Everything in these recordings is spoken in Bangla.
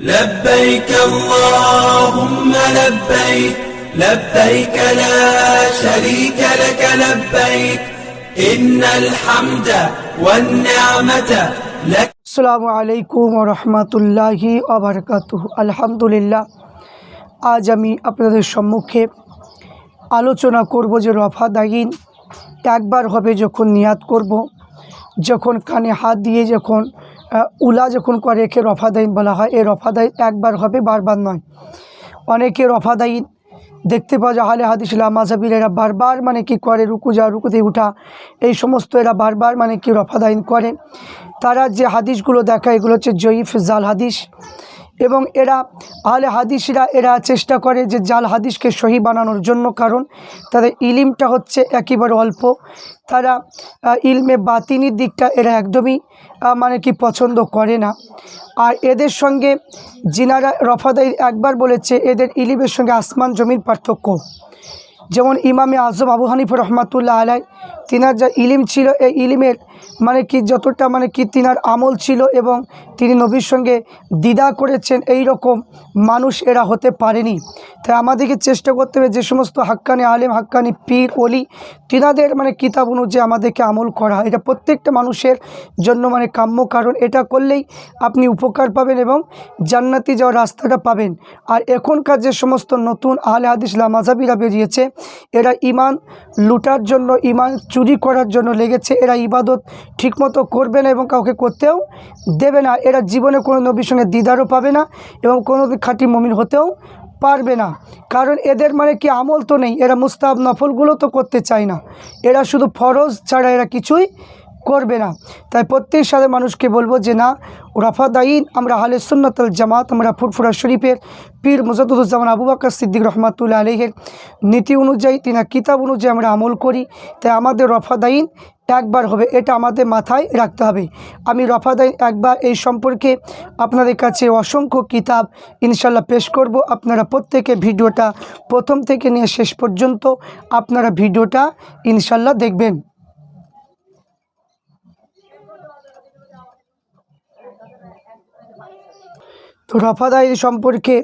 لبيك اللهم لبيك لبيك لا شريك لك لبيك إن الحمد والنعمة لك আসসালামু আলাইকুম রহমতুল্লাহি আবরকাত আলহামদুলিল্লাহ আজ আমি আপনাদের সম্মুখে আলোচনা করব যে রফা দাগিন একবার হবে যখন নিয়াদ করব যখন কানে হাত দিয়ে যখন আহ, উলা যখন করে, একে রফাদাইন বলা হয়। এই রফাদাইন একবার হবে, বারবার নয়। অনেকে রফাদাইন দেখতে পাওয়া যায় হালে হাদিস মাজাবির এরা বারবার মানে কি করে, রুকু যা রুকুতে উঠা। এই সমস্ত এরা বারবার মানে কি রফাদাইন করে। তারা যে হাদিসগুলো দেখায়, এগুলো হচ্ছে জয়ীফ জাল হাদিস। এবং এরা আহলে হাদিসরা এরা চেষ্টা করে যে জাল হাদিসকে সহি বানানোর জন্য, কারণ তাদের ইলিমটা হচ্ছে একেবারে অল্প। তারা ইলমে বাতিনির দিকটা এরা একদমই মানে কি পছন্দ করে না। আর এদের সঙ্গে জিনারা রফাদাই একবার বলেছে, এদের ইলিমের সঙ্গে আসমান জমির পার্থক্য। যেমন ইমামে আজম আবু হানিফ রহমাতুল্লাহ আলাই তিনার যা ইলিম ছিল, এই ইলিমের মানে কি যতটা মানে কি তিনার আমল ছিল এবং তিনি নবীর সঙ্গে দ্বিধা করেছেন এই রকম মানুষ এরা হতে পারেনি। তাই আমাদেরকে চেষ্টা করতে হবে যে সমস্ত হাক্কানি আলেম, হাক্কানি পীর অলি তিনাদের মানে কিতাব অনুযায়ী আমাদেরকে আমল করা। হয় এটা প্রত্যেকটা মানুষের জন্য মানে কাম্য কারণ। এটা করলেই আপনি উপকার পাবেন এবং জান্নাতি যাওয়ার রাস্তাটা পাবেন। আর এখনকার যে সমস্ত নতুন আহলে হাদিস লামাজাবিরা বেরিয়েছে, এরা ইমান লুটার জন্য ইমান চুরি করার জন্য লেগেছে। এরা ইবাদত ঠিকমতো করবে না এবং কাউকে করতেও দেবে না। এরা জীবনে কোনো নবীর সঙ্গে দিদারও পাবে না এবং কোনো খাঁটি মমিন হতেও পারবে না। কারণ এদের মানে কি আমল তো নেই। এরা মুস্তাব নফলগুলো তো করতে চায় না। এরা শুধু ফরজ ছাড়া এরা কিছুই করবে না। তাই প্রত্যেক সাথে মানুষকে বলব যে, না, রফাদাইন, আমরা হালে সুন্নতল জামাত, আমরা ফুরফুরা শরীফের পীর মুজাদুজ্জামান আবু বাকর সিদ্দিক রহমাতুল্লাহ আলহের নীতি অনুযায়ী তিনা কিতাব অনুযায়ী আমরা আমল করি। তাই আমাদের রফাদাইন একবার হবে, এটা আমাদের মাথায় রাখতে হবে। আমি রফাদাইন একবার এই সম্পর্কে আপনাদের কাছে অসংখ্য কিতাব ইনশাল্লাহ পেশ করব। আপনারা প্রত্যেকে ভিডিওটা প্রথম থেকে নিয়ে শেষ পর্যন্ত আপনারা ভিডিওটা ইনশাল্লাহ দেখবেন। তো রফাদাই সম্পর্কে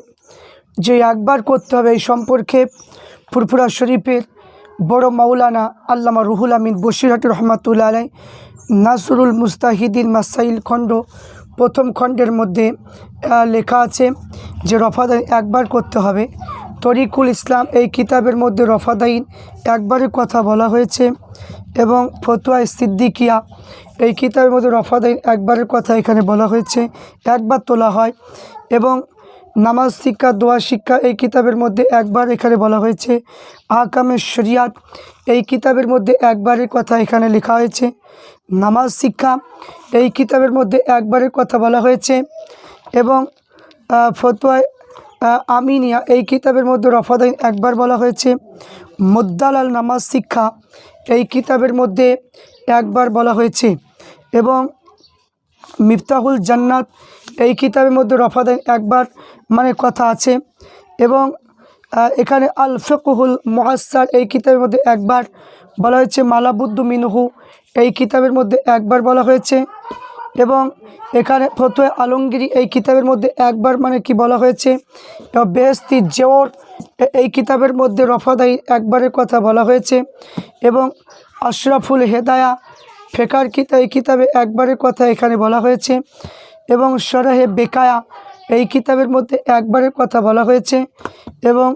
যে একবার করতে হবে, এই সম্পর্কে ফুরফুরা শরীফের বড় মাওলানা আল্লামা রুহুল আমিন বসিরহাট রহমাতুল্লা আলাই নাসরুল মুস্তাহিদিন মাসাইল খণ্ড, প্রথম খণ্ডের মধ্যে লেখা আছে যে রফাদাইন একবার করতে হবে। তরিকুল ইসলাম এই কিতাবের মধ্যে রফাদাইন একবারের কথা বলা হয়েছে এবং ফতুয়া সিদ্দিকিয়া এই কিতাবের মধ্যে রফাদাইন একবারের কথা এখানে বলা হয়েছে। একবার তোলা হয় এবং নামাজ, শিক্ষা, দোয়া, শিক্ষা এই কিতাবের মধ্যে একবার এখানে বলা হয়েছে। আহকামের শরিয়াত এই কিতাবের মধ্যে একবারের কথা এখানে লেখা হয়েছে। নামাজ, শিক্ষা এই কিতাবের মধ্যে একবারের কথা বলা হয়েছে এবং ফতোয়ায় আমিনিয়া এই কিতাবের মধ্যে রফাদাইন একবার বলা হয়েছে। মুদ্দালাল নামাজ, শিক্ষা এই কিতাবের মধ্যে একবার বলা হয়েছে এবং মিফতাহুল জান্নাত। এই কিতাবের মধ্যে রফাদাইন একবার মানে কথা আছে এবং এখানে আল ফকুহুল মহাসার এই কিতাবের মধ্যে একবার বলা হয়েছে, মালাবুদ্দু মিনহু এই কিতাবের মধ্যে একবার বলা হয়েছে এবং এখানে ফতোয়া আলমগিরি এই কিতাবের মধ্যে একবার মানে কি বলা হয়েছে বেহস্তি জেওর এই কিতাবের মধ্যে রফাদাই একবারের কথা বলা হয়েছে এবং আশরাফুল হেদায়া ফেকার কিতা এই কিতাবে একবারের কথা এখানে বলা হয়েছে এবং সরাহে বেকায়া এই কিতাবের মধ্যে একবারের কথা বলা হয়েছে এবং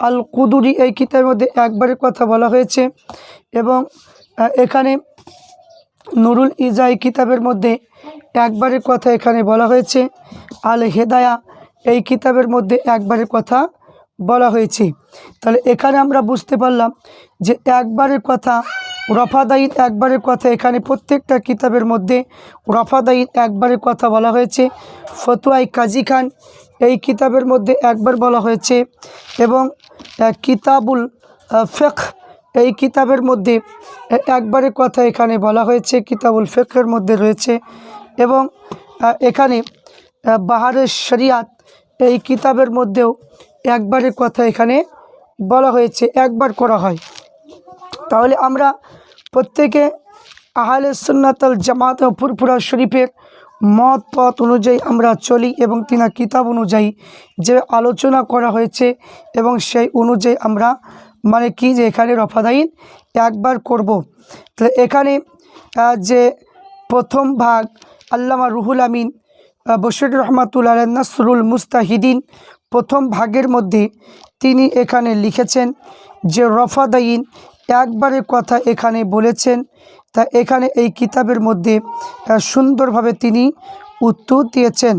আল কুদুরি এই কিতাবের মধ্যে একবারের কথা বলা হয়েছে এবং এখানে নুরুল ইজা এই কিতাবের মধ্যে একবারের কথা এখানে বলা হয়েছে। আল হেদায়া এই কিতাবের মধ্যে একবারের কথা বলা হয়েছে। তাহলে এখানে আমরা বুঝতে পারলাম যে একবারের কথা রফাদাইন একবারের কথা, এখানে প্রত্যেকটা কিতাবের মধ্যে রফাদাইন একবারের কথা বলা হয়েছে। ফতুয়াই কাজী খান, এই কিতাবের মধ্যে একবার বলা হয়েছে এবং কিতাবুল ফেখ এই কিতাবের মধ্যে একবারের কথা এখানে বলা হয়েছে, কিতাবুল ফেকের মধ্যে রয়েছে এবং এখানে বাহারের শরিয়াত, এই কিতাবের মধ্যেও একবারের কথা এখানে বলা হয়েছে, একবার করা হয়। তাহলে আমরা প্রত্যেকে আহলে সুন্নাতল জামাত ও ফুরফুরা শরীফের মত পথ অনুযায়ী আমরা চলি এবং তিনার কিতাব অনুযায়ী যে আলোচনা করা হয়েছে এবং সেই অনুযায়ী আমরা মানে কি যে এখানে রফাদাইন একবার করব। তাহলে এখানে যে প্রথম ভাগ, আল্লামা রুহুল আমিন বশির রহমাতুল্লাহ নাসরুল মুস্তাহিদিন প্রথম ভাগের মধ্যে তিনি এখানে লিখেছেন যে রফাদাইন একবারের কথা এখানে বলেছেন। তা এখানে এই কিতাবের মধ্যে সুন্দরভাবে তিনি উত্তর দিয়েছেন।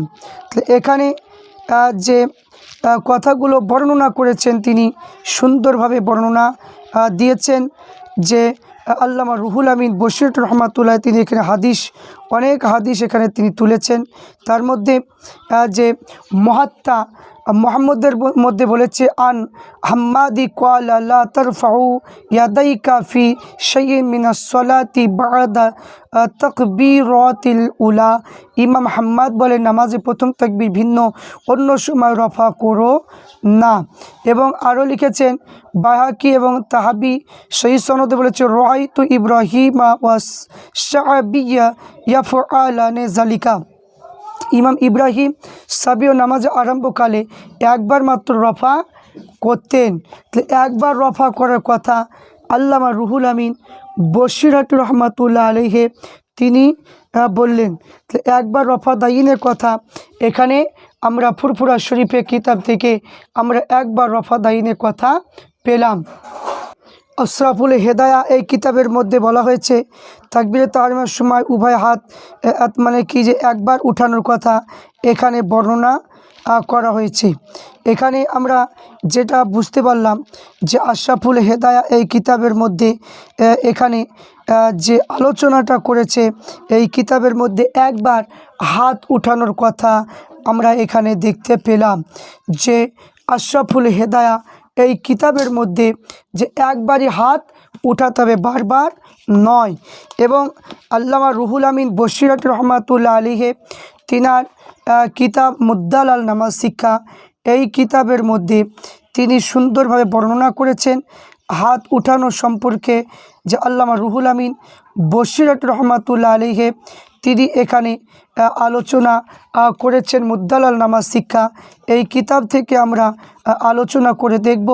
এখানে যে কথাগুলো বর্ণনা করেছেন তিনি, সুন্দরভাবে বর্ণনা দিয়েছেন যে আল্লামা রুহুল আমিন বশির রহমাতুল্লাহ তিনি এখানে হাদিস, অনেক হাদিস এখানে তিনি তুলেছেন। তার মধ্যে যে মহাত্মা মোহাম্মদের মধ্যে বলেছে, আন হাম্মাদি কোয়ালা তরফাউ ইয়াদাই কাফি শৈন মিনা সলাতি বাদা তকবীরতিল উলা। ইমাম হাম্মাদ বলে, নামাজে প্রথম তকবির ভিন্ন, অন্য সময় রফা করো না। এবং আরও লিখেছেন, বাহাকি এবং তাহাবি সেই সনদে বলেছে রয় তু ইব্রাহিমা ওয়াস শাহবিয়া ইয়াফ আলানে জালিকা ইমাম ইব্রাহিম সাবিও নামাজ আরম্ভকালে একবার মাত্র রফা করতেন। একবার রফা করার কথা আল্লামা রুহুল আমিন বশিরাত রহমাতুল্লাহ আলহে তিনি বললেন একবার রফা দাইনের কথা এখানে আমরা ফুরফুরা শরীফের কিতাব থেকে আমরা একবার রফা দাইনের কথা পেলাম। আশরাফুল হেদায়া এই কিতাবের মধ্যে বলা হয়েছে, তাকবিরে তাহরিমার সময় উভয় হাত হাত মানে কি যে একবার উঠানোর কথা এখানে বর্ণনা করা হয়েছে। এখানে আমরা যেটা বুঝতে পারলাম যে আশরাফুল হেদায়া এই কিতাবের মধ্যে এখানে যে আলোচনাটা করেছে, এই কিতাবের মধ্যে একবার হাত উঠানোর কথা আমরা এখানে দেখতে পেলাম যে আশরাফুল হেদায়া এই কিতাবের মধ্যে যে একবারই হাত উঠাতে হবে বারবার নয়। এবং আল্লামা রুহুল আমিন বশিরত রহমাতুল্লাহ আলীহে তিনার কিতাব মুদ্দাল আল নামাজ শিক্ষা, এই কিতাবের মধ্যে তিনি সুন্দরভাবে বর্ণনা করেছেন হাত উঠানো সম্পর্কে যে আল্লামা রুহুল আমিন বশিরত রহমাতুল্লাহ আলীহে তিনি এখানে আলোচনা করেছেন মুদ্দালাল নামাজ শিক্ষা। এই কিতাব থেকে আমরা আলোচনা করে দেখব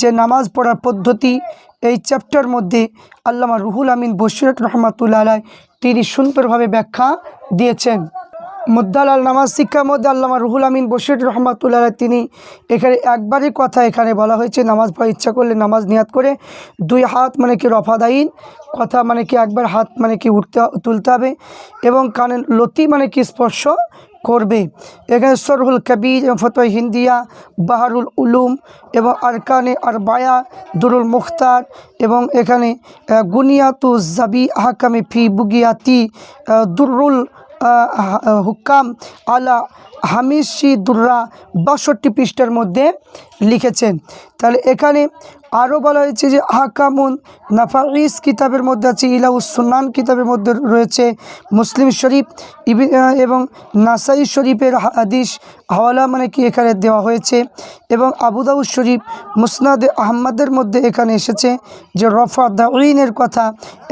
যে নামাজ পড়ার পদ্ধতি, এই চ্যাপ্টার মধ্যে আল্লামা রুহুল আমিন বসিরত রহমাতুল্লাহ তিনি সুন্দরভাবে ব্যাখ্যা দিয়েছেন। মুদ্দালাল নামাজ শিক্ষার মধ্যে আল্লামা রুহুল আমিন বশির রহমাতুল্লাহ তিনি এখানে একবারই কথা এখানে বলা হয়েছে, নামাজ পড়ার ইচ্ছা করলে নামাজ নিয়াত করে দুই হাত মানে কি রফাদাইন, কথা মানে কি একবার হাত মানে কি উঠতে, তুলতে হবে এবং কানে লতি মানে কি স্পর্শ করবে। এখানে সরহুল কবির এবং ফতোয় হিন্দিয়া, বাহারুল উলুম এবং আরকানে আর বায়া দুরুল মুখতার এবং এখানে গুনিয়াতু জাবি আহকামে ফি বুগিয়াতি দুরুল হুকাম আলা হামিশি দুর্রা বাষট্টি পৃষ্ঠার মধ্যে লিখেছেন। তাহলে এখানে আরও বলা হয়েছে যে আহকামুন নাফাইস কিতাবের মধ্যে আছে, ইলাউস সুনান কিতাবের মধ্যে রয়েছে, মুসলিম শরীফ এবং নাসাই শরীফের হাদিস হাওয়ালা মানে কি এখানে দেওয়া হয়েছে? এবং আবুদাউদ শরীফ মুসনাদ আহম্মদের মধ্যে এখানে এসেছে যে রফা দাউইনের কথা,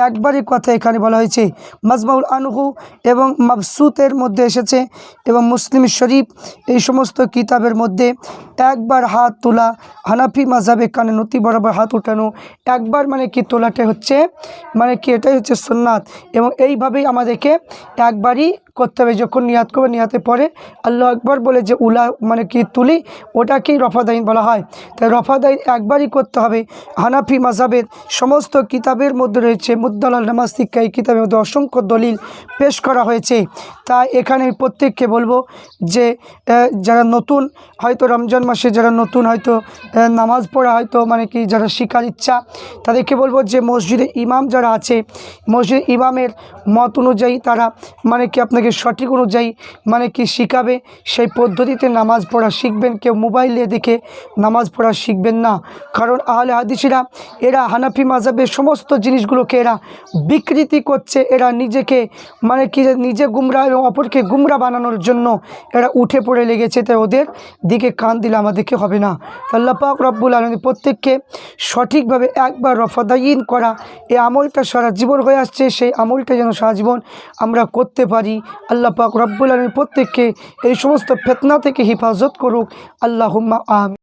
একবারই কথা এখানে বলা হয়েছে। মাজমাউল আনহু এবং মাবসুতের মধ্যে এসেছে এবং মুসলিম শরীফ এই সমস্ত কিতাবের মধ্যে একবার হাত তোলা হানাফি মাঝাবে কানে নতি বরাবর হাত উঠানো, একবার মানে কি তোলাটা হচ্ছে মানে কি এটাই হচ্ছে সুন্নাত। এবং এইভাবেই আমাদেরকে একবারই করতে হবে। যখন নিয়াত করবে, নিয়াতে পরে আল্লাহ একবার বলে যে, উলা মানে কি, তুলি ওটাকেই রফাদাইন বলা হয়। তাই রফাদাইন একবারই করতে হবে। হানাফি মাজাবের সমস্ত কিতাবের মধ্যে রয়েছে মুদ্দালাল নামাজ শিক্ষা। এই কিতাবের মধ্যে অসংখ্য দলিল পেশ করা হয়েছে। তাই এখানে প্রত্যেককে বলব যে যারা নতুন, হয়তো রমজান মাসে যারা নতুন, হয়তো নামাজ পড়া, হয়তো মানে কি, যারা শিকার ইচ্ছা, তাদেরকে বলব যে, মসজিদে ইমাম যারা আছে, মসজিদ ইমামের মত অনুযায়ী তারা মানে কি আপনাকে সঠিক অনুযায়ী মানে কি শিখাবে? সেই পদ্ধতিতে নামাজ পড়া শিখবেন, কেউ মোবাইলে দেখে নামাজ পড়া শিখবেন না। কারণ আহলে হাদিসিরা, এরা হানাফি মাজাবের সমস্ত জিনিসগুলোকে এরা বিকৃতি করছে। এরা নিজেকে মানে কি নিজে গুমরা এবং অপরকে গুমরা বানানোর জন্য এরা উঠে পড়ে লেগেছে। তাই ওদের দিকে কান দিলে আমাদেরকে হবে না। আল্লাহ পাক রব্বুল আলমী প্রত্যেককে সঠিকভাবে একবার রফাদাইন করা এই আমলটা সারা জীবন হয়ে আসছে। সেই আমলটা যেন সারা জীবন আমরা করতে পারি। আল্লাহ পাক রব্বুল আলমী প্রত্যেককে এই সমস্ত ফেতনা থেকে হেফাজত করুক। আল্লাহ আম